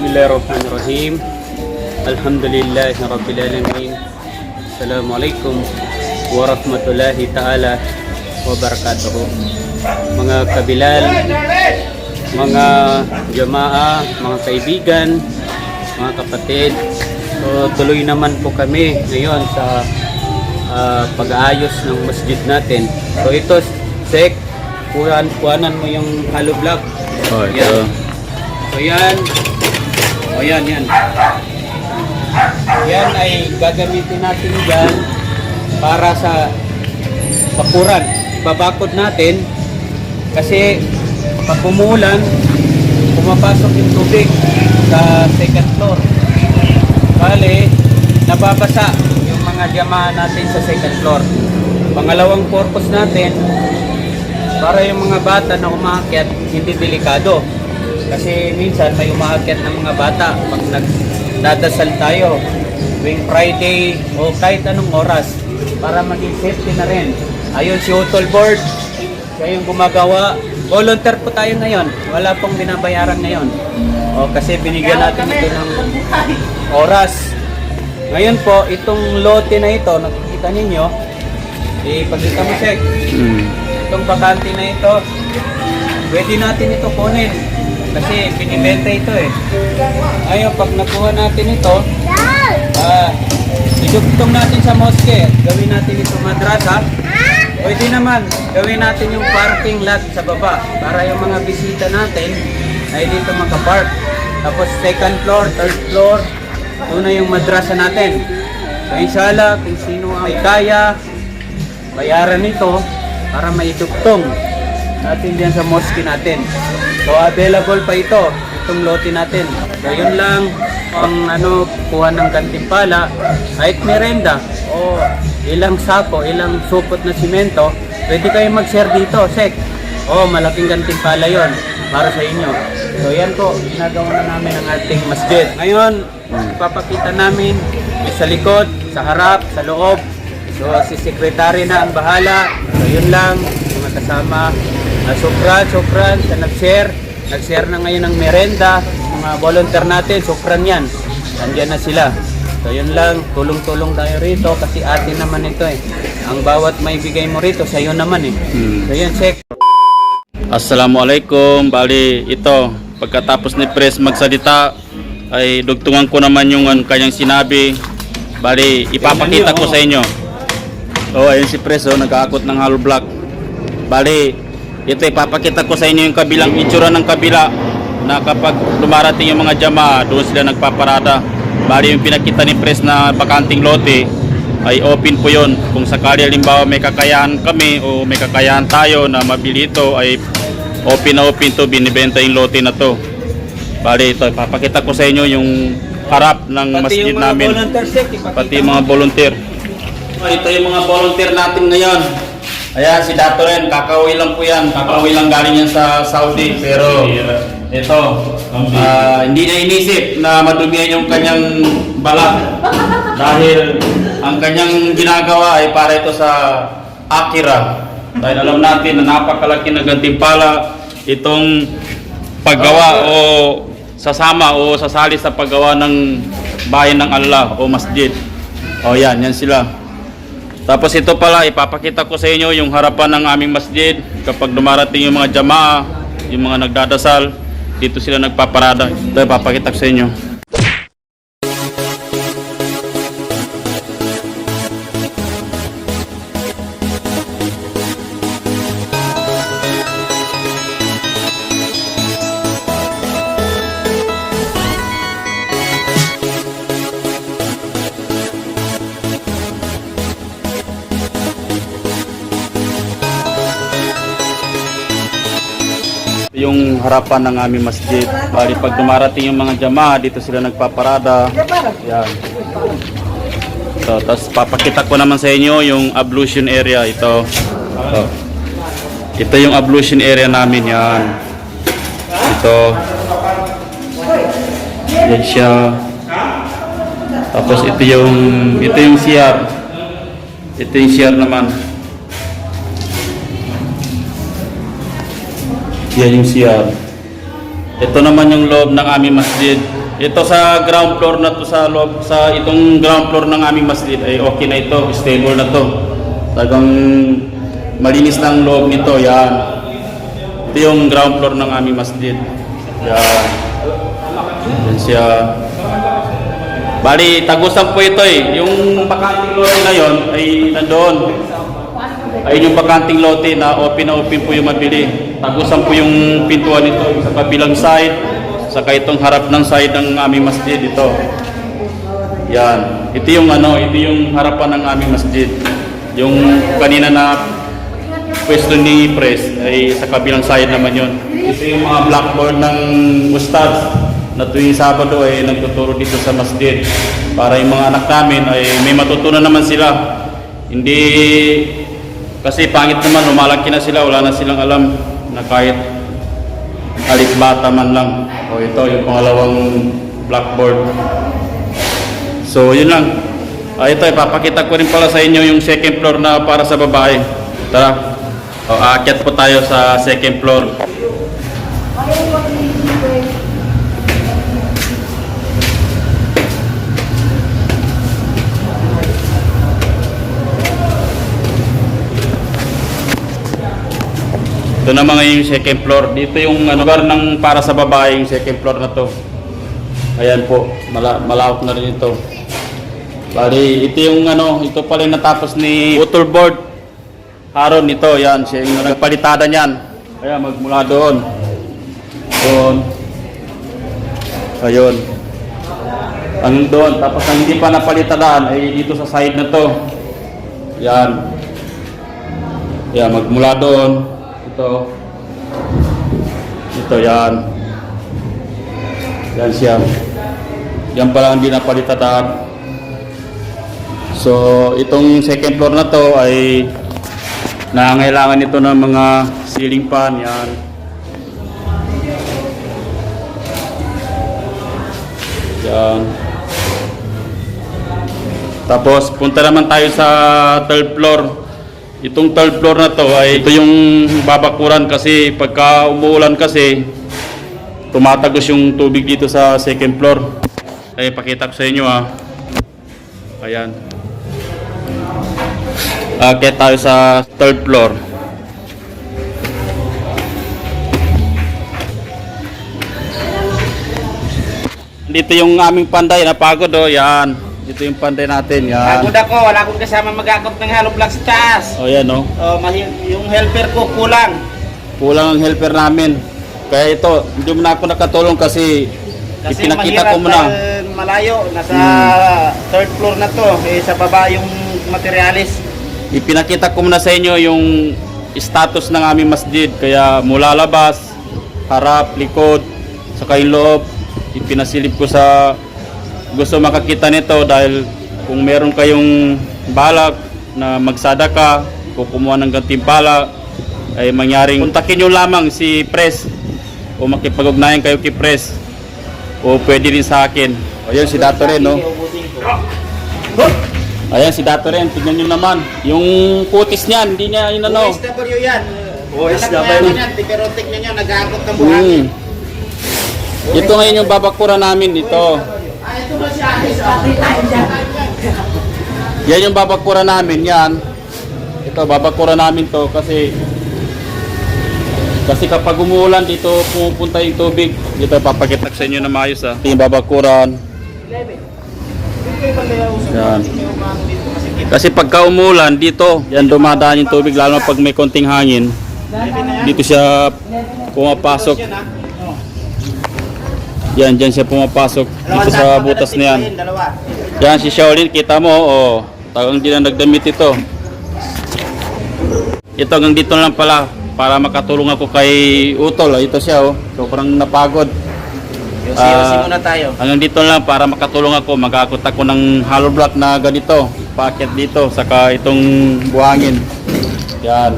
Bismillahirrahmanirrahim. Alhamdulillahi Rabbil Alamin. Assalamualaikum warahmatullahi ta'ala wabarakatuh. Mga kabilal, mga jamaah, mga kaibigan, mga kapatid. So, tuloy naman po kami ngayon sa ah, pag-aayos ng masjid natin. So ito, Sek, kuhan, kuhanan mo yung hollow block. Oh, ito. Yan. So yan. O yan, yan. Yan ay gagamitin natin yan para sa bakuran. Ibabakod natin kasi pag umulan, pumapasok yung tubig sa second floor. Bale, nababasa yung mga diyamaan natin sa second floor. Pangalawang purpose natin, para yung mga bata na umaakyat, hindi delikado. Kasi minsan may umaakyat ng mga bata pag nagdadasal tayo tuwing Friday o kahit anong oras para maging safety na rin. Ayun si Utol Board, siya yung gumagawa. Volunteer po tayo ngayon. Wala pong binabayaran ngayon. O kasi binigyan natin ito ng oras. Ngayon po, itong lote na ito, nakikita ninyo, ipagkita mo, Sek Hmm. itong bakante na ito, pwede natin ito kunin. Kasi binibenta ito eh. Ayun, pag nakuha natin ito, ah, idugtong natin sa moske. Gawin natin ito madrasa. Pwede naman, gawin natin yung parking lot sa baba para yung mga bisita natin ay dito makapark. Tapos second floor, third floor, doon na yung madrasa natin. So inshallah, kung sino ang kaya, bayaran nito para maidugtong natin diyan sa mosque natin. So available pa ito, itong lote natin. So yun lang ang ano kuha ng gantimpala kahit merenda o ilang sako, ilang supot na simento, pwede kayo mag-share dito, sek. Oh, malaking gantimpala yon para sa inyo. So yan po, ginagawa na namin ang ating masjid. Ngayon, ipapakita namin sa likod, sa harap, sa loob, So, si secretary na ang bahala. So, yun lang, mga kasama. Uh, sukran, sukran, sa nag-share. Nag-share na ngayon ng merenda. Mga volunteer natin, sukran yan. Nandiyan na sila. So, yun lang, tulong-tulong tayo rito kasi atin naman ito eh. Ang bawat may bigay mo rito, sa'yo naman eh. Hmm. So, yun, check. Assalamualaikum. Bali, ito, pagkatapos ni Pres magsalita, ay dugtungan ko naman yung ang kanyang sinabi. Bali, ipapakita ko sa inyo. Oh, ayun si Pres, oh, nag-aakot ng hollow block. Bali, ito ipapakita ko sa inyo yung kabilang itsura ng kabila na kapag dumarating yung mga jama, doon sila nagpaparada. Bali, yung pinakita ni Pres na bakanting lote, ay open po yon kung sakali halimbawa may kakayahan kami o may kakayahan tayo na mabili ito ay open na open to binibenta yung lote na to. Bali ito ipapakita ko sa inyo yung harap ng Pati masjid namin. volunteer, pati yung mga volunteer. Ito yung mga volunteer natin ngayon ayan si Dato rin kakauwi lang po yan kakauwi lang galing yan sa Saudi pero ito ah, hindi niya inisip na madumihan yung kanyang balat dahil ang kanyang ginagawa ay para ito sa Akira. Dahil alam natin na napakalaki na gantimpala itong paggawa o sasama o sasali sa paggawa ng bayan ng Allah o masjid. O yan, yan sila tapos ito pala, ipapakita ko sa inyo yung harapan ng aming masjid kapag dumarating yung mga jamaa, yung mga nagdadasal, dito sila nagpaparada. Ito, ipapakita ko sa inyo. Yung harapan ng aming masjid. Bali, pag dumarating yung mga jamaah, dito sila nagpaparada. Yan. So, tapos papakita ko naman sa inyo yung ablution area. Ito. Ito. Ito yung ablution area namin. Yan. Ito. Yan siya. Tapos ito yung ito yung CR. Ito yung CR naman. Yan yung CR. Ito naman yung loob ng aming masjid. Ito sa ground floor na to sa loob sa itong ground floor ng aming masjid ay okay na ito, stable na to. Talagang malinis na ang loob nito, yan. Ito yung ground floor ng aming masjid. Yan. Yan siya. Bali, tagusan po ito eh. Yung bakanting lote na yon ay nandoon. Ayun yung bakanting lote na open na open po yung mabili. Tagusan po yung pintuan nito sa kabilang side. Saka itong harap ng side ng aming masjid ito. Yan. Ito yung ano, ito yung harapan ng aming masjid. Yung kanina na pwesto ni Pres ay sa kabilang side naman yon. Ito yung mga blackboard ng ustads na tuwing Sabado ay nagtuturo dito sa masjid para yung mga anak namin ay may matutunan naman sila. Hindi kasi pangit naman, lumalaki na sila, wala na silang alam na kahit alit bata man lang. O ito yung pangalawang blackboard. So yun lang. Ah, ito, ipapakita ko rin pala sa inyo yung second floor na para sa babae. Tara. O, aakyat po tayo sa second floor. Ito naman ngayon yung second floor. Dito yung ano, lugar ng para sa babae yung second floor na to. Ayan po, mala malawak na rin ito. Bali, ito yung ano, ito pala yung natapos ni Board. Haron ito, yan, siya yung nagpalitada niyan. Kaya magmula doon. Doon. Ayun. Ang doon, tapos ang hindi pa napalitadaan ay dito sa side na to. Yan. Yan, magmula doon. Ito. Ito, yan. Yan siya. Yan pala ang hindi napalitadaan. So, itong second floor na to ay nangangailangan ito ng mga ceiling fan. Yan. Yan. Tapos, punta naman tayo sa third floor. Itong third floor na to ay ito yung babakuran kasi pagka umuulan kasi tumatagos yung tubig dito sa second floor. Ay pakita ko sa inyo ah. Ayan. Akit tayo sa third floor. Dito yung aming panday, napagod oh, yan. Dito yung panday natin, yan. Pagod ako, wala akong kasama mag-akop ng hollow blocks sa taas. Oh, yan oh. Oh, yung helper ko kulang. Kulang ang helper namin. Kaya ito, hindi mo na ako nakatulong kasi, Kasi ipinakita ko muna. dahil malayo. Nasa Hmm. third floor na to. Eh, sa baba yung materialis. Ipinakita ko muna sa inyo yung status ng aming masjid. Kaya mula labas, harap, likod, saka yung loob, ipinasilip ko sa gusto makakita nito dahil kung meron kayong balak na magsadaka, kukumuha ng gantimpala, ay mangyaring kontakin nyo lamang si Pres o makipag-ugnayan kayo kay Pres o pwede rin sa akin. O yun si Dato rin, no? Ayan si Dato rin, tignan nyo naman. Yung kutis niyan, hindi niya yun ano. OSW yan. OSW. Pero tignan nyo, nag-aakop ng buhangin. Ito ngayon yung babakura namin dito. Yan yung babakura namin, yan. Ito, babakura namin to kasi kasi kapag umuulan dito pumupunta yung tubig. Dito papakita sa inyo na maayos ah. Yung babakuran. Yan. Kasi pagka umuulan dito, yan dumadaan yung tubig lalo na pag may konting hangin. Dito siya pumapasok. Yan, dyan siya pumapasok. Dito sa butas na yan. Yan si Shaolin, kita mo, oh, tagang di na nagdamit ito. Ito hanggang dito lang pala para makatulong ako kay Utol. Ito siya, oh. Sobrang napagod. Yosi-yosi Ah, muna tayo. Hanggang dito lang para makatulong ako. Magkakot ako ng hollow block na ganito. Packet dito, saka itong buhangin. Yan.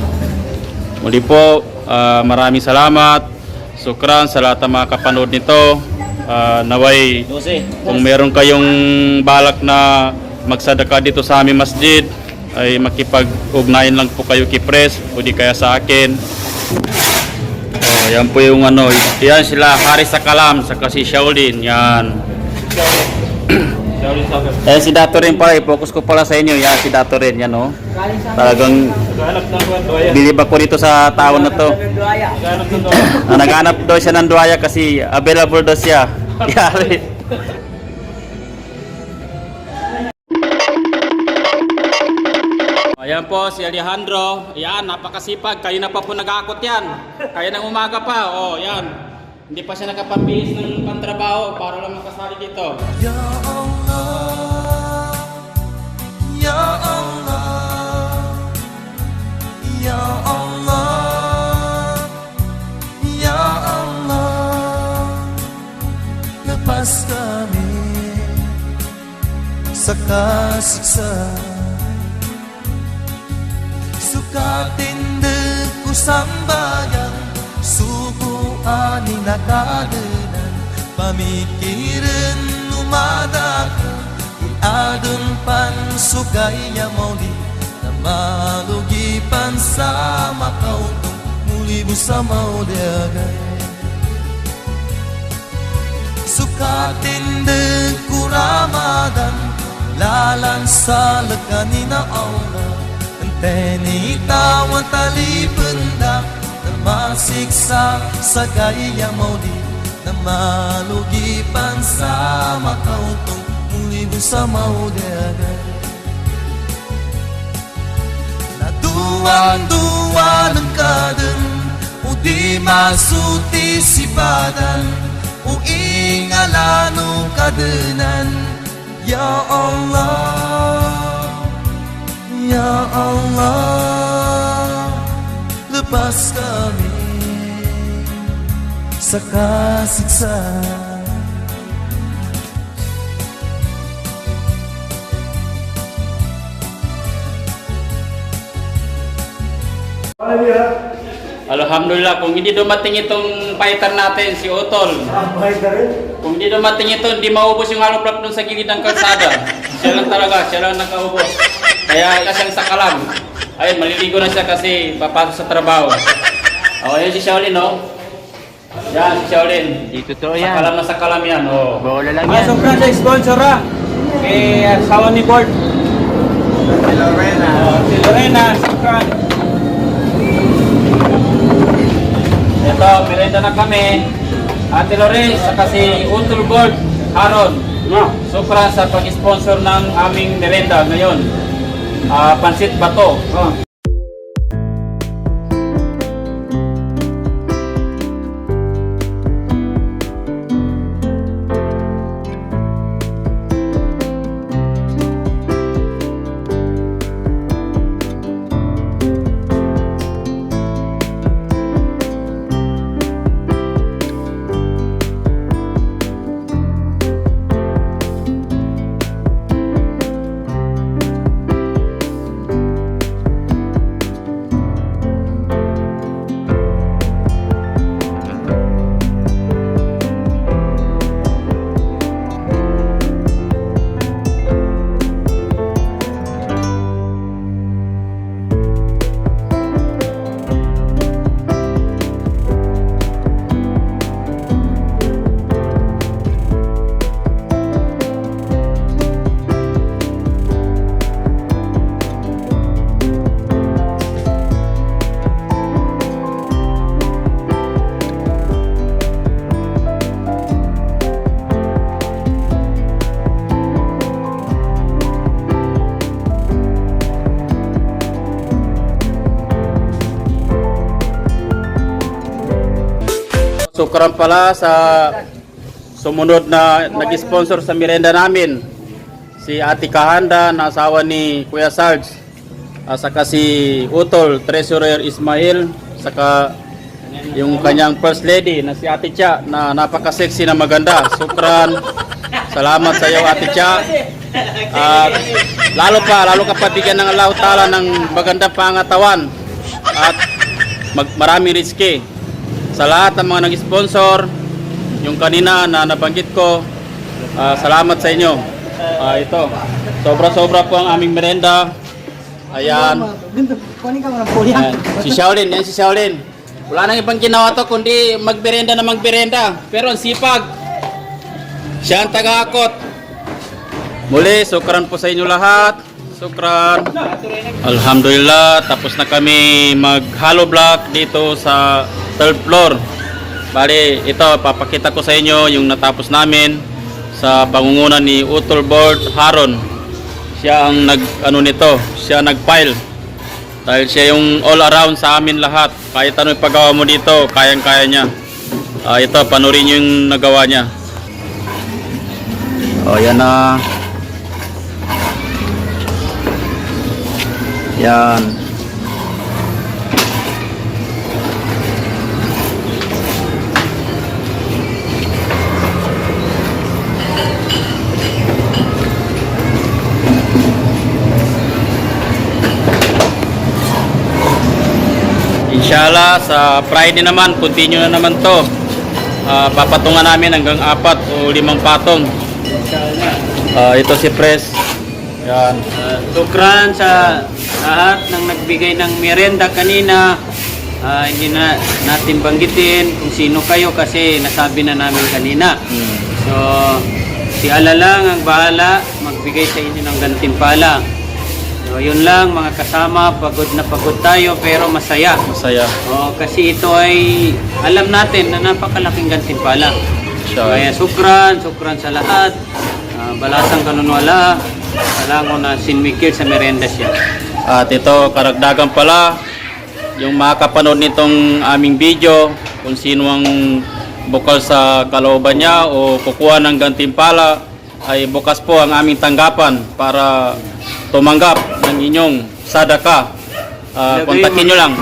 Muli po, ah, maraming salamat. Sukran sa lahat ng mga kapanood nito. Ah, naway kung meron kayong balak na magsadaka dito sa aming masjid, ay makipag-ugnayan lang po kayo kay Pres, o di kaya sa akin. Oh, yan po yung ano, yan sila Haris Sakalam, sa si Shaolin, yan. Eh, si Dato rin pala, i-focus ko pala sa inyo. Yan, si Dato rin, yan oh. Talagang bilib ako dito sa tao na to. Ah, naghanap daw siya ng duwaya kasi available daw siya. Yari. Ayan po si Alejandro. Yan, napakasipag. Kayo na pa po nag-aakot yan. Kaya ng umaga pa. Oh, yan. Hindi pa siya nakapambihis ng pantrabaho para lang makasali dito. Ya Suka siksa ku sambayang Suku ani kadenan. Pamikiran umadaku Di adun pan sugaya mauli Namalugi pan sama kau Muli busa suka tinduku ramadan Ramadan Lalan sa lekanina Allah Enteni tawan tali benda Na masiksa sa gaya mauli Na malugipan sa makautong Muli sa mauli agad Naduwang-duwa ng kadan O di masuti si badan O ingalano kadanan Ya Allah Ya Allah Lepas kami Sa kasiksa Alhamdulillah, kung hindi dumating itong fighter natin, si Utol. Kung hindi dumating ito, hindi maubos yung block dun sa gilid ng kalsada. Siya lang talaga, siya lang nakaubos. Kaya kasang sakalam. Ayun, maliligo na siya kasi papasok sa trabaho. O, ayun si Shaolin, no? Yan, si Shaolin. Dito to yan. Sakalam na sakalam yan, oh. Bola lang Ah, yan. sobrang sa sponsor ah. Kay asawa ni Bort. Si Lorena. si Lorena, sobrang. Ito, merenda na kami. Ate Loren, saka si Utol Gold, Aaron. Sukra sa pag-sponsor ng aming merenda ngayon. Ah, Pansit Bato. Oh. Sukran pala sa sumunod na nag-sponsor sa merenda namin. Si Ate Kahanda na asawa ni Kuya Sarge. Ah, saka si Utol, Treasurer Ismail. Saka yung kanyang first lady na si Ate Cha na napaka-sexy na maganda. Sukran. Salamat sa iyo Ate Cha. At lalo pa, lalo ka pabigyan ng Allah Ta'ala ng magandang pangatawan. At mag, marami riske sa lahat ng mga nag-sponsor, yung kanina na nabanggit ko, ah, salamat sa inyo. Ah, ito, sobra-sobra po ang aming merenda. Ayan. Ayan. Si Shaolin, yan si Shaolin. Wala nang ibang ginawa to kundi magberenda na magberenda. Pero ang sipag. Siya ang taga-akot. Muli, sukran po sa inyo lahat. Sukran. Alhamdulillah, tapos na kami mag-hollow block dito sa third floor. Bali, ito, papakita ko sa inyo yung natapos namin sa pangunguna ni Utol Board Haron. Siya ang nag, ano nito, siya nag-file. Dahil siya yung all around sa amin lahat. Kahit ano ipagawa mo dito, kayang-kaya niya. Ah, ito, panurin yung nagawa niya. Oh, yan na. Yan. Inshallah sa Friday naman continue na naman to. Ah, papatungan namin hanggang apat o limang patong. Ah, ito si Pres. Yan. Uh, sukran sa lahat ng nagbigay ng merienda kanina. Ah, hindi na natin banggitin kung sino kayo kasi nasabi na namin kanina. Hmm. So, si Allah lang ang bahala magbigay sa inyo ng gantimpala. So, yun lang mga kasama, pagod na pagod tayo pero masaya. Masaya. Oh, kasi ito ay alam natin na napakalaking gantimpala. Siya. Kaya sukran, sukran sa lahat. Ah, balasang kanunwala. Alam na sinmikir sa merenda siya. At ito, karagdagan pala, yung makakapanood nitong aming video, kung sino ang bukal sa kalooban niya o kukuha ng gantimpala, ay bukas po ang aming tanggapan para tumanggap ng inyong sadaka. Ilagay kontakin nyo lang.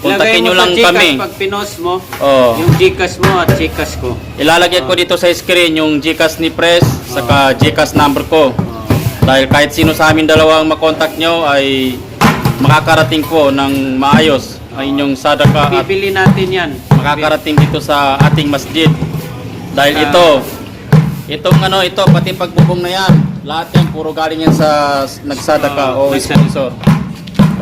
Kontakin nyo lang Gcash kami. Pag pinos mo, Oo. yung Gcash mo at Gcash ko. Ilalagay ko dito sa screen yung Gcash ni Press, saka Gcash number ko. Oh. Dahil kahit sino sa amin dalawang makontak nyo ay makakarating po ng maayos ang inyong sadaka Bibili natin yan. makakarating dito sa ating masjid. Dahil Ah. ito, itong ano, ito, pati pagbubong na yan, lahat yan, puro galing yan sa nagsadaka Ah, o sponsor.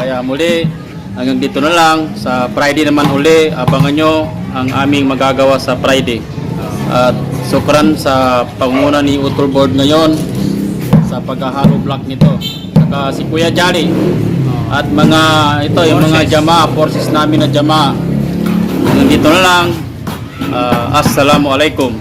Kaya muli, hanggang dito na lang. Sa Friday naman uli, abangan nyo ang aming magagawa sa Friday. At sukran sa panguna ni Utol Board ngayon sa paghahalo block nito. Saka si Kuya Jari at mga ito yung mga jama, forces namin na jama. Hanggang dito na lang. Ah, assalamualaikum.